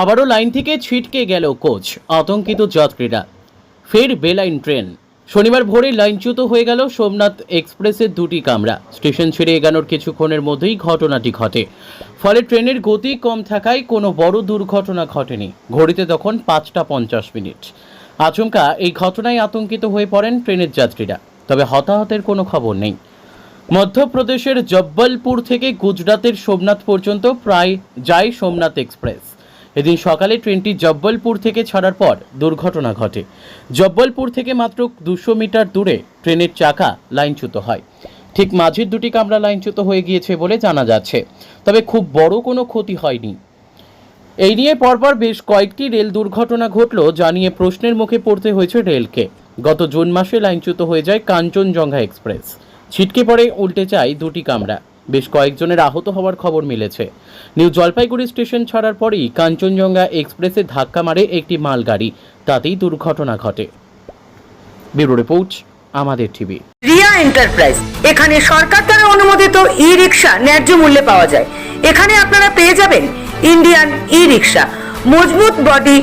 আবারও লাইন থেকে ছিটকে গেল কোচ, আতঙ্কিত যাত্রীরা ফের বেলাইন ট্রেন। শনিবার ভোরে লাইনচ্যুত হয়ে গেল সোমনাথ এক্সপ্রেসের দুটি কামরা। স্টেশন ছেড়ে এগানোর কিছুক্ষণের মধ্যেই ঘটনাটি ঘটে। ফলে ট্রেনের গতি কম থাকায় কোনো বড় দুর্ঘটনা ঘটেনি। ঘড়িতে তখন পাঁচটা পঞ্চাশ মিনিট। আচমকা এই ঘটনায় আতঙ্কিত হয়ে পড়েন ট্রেনের যাত্রীরা তবে হতাহতের কোনো খবর নেই। মধ্যপ্রদেশের জব্বলপুর থেকে গুজরাতের সোমনাথ পর্যন্ত প্রায় যায় সোমনাথ এক্সপ্রেস। এদিন সকালে ট্রেনটি জব্বলপুর থেকে ছাড়ার পর দুর্ঘটনা ঘটে। জব্বলপুর থেকে মাত্র দুশো মিটার দূরে ট্রেনের চাকা লাইনচ্যুত হয়। ঠিক মাঝের দুটি কামরা লাইনচ্যুত হয়ে গিয়েছে বলে জানা যাচ্ছে। তবে খুব বড় কোনো ক্ষতি হয়নি। এই নিয়ে পরপর বেশ কয়েকটি রেল দুর্ঘটনা ঘটল যা নিয়ে প্রশ্নের মুখে পড়তে হয়েছে রেলকে। গত জুন মাসে লাইনচ্যুত হয়ে যায় কাঞ্চনজঙ্ঘা এক্সপ্রেস। ছিটকে পড়ে উল্টে যায় দুটি কামরা। বেশ কয়েকজনের আহত হওয়ার খবর মিলেছে। নিউ জলপাইগুড়ি স্টেশন ছাড়ার পরেই কাঞ্চনজঙ্ঘা এক্সপ্রেসে ধাক্কা মারে একটি মালগাড়ি। তাতেই দুর্ঘটনা ঘটে। ব্যুরো রিপোর্ট, আমাদের টিভি। রিয়া এন্টারপ্রাইজ। এখানে সরকার দ্বারা অনুমোদিত ই রিক্সা ন্যায্য মূল্যে পাওয়া যায়। এখানে আপনারা পেয়ে যাবেন ইন্ডিয়ান ই রিক্সা মজবুত বডি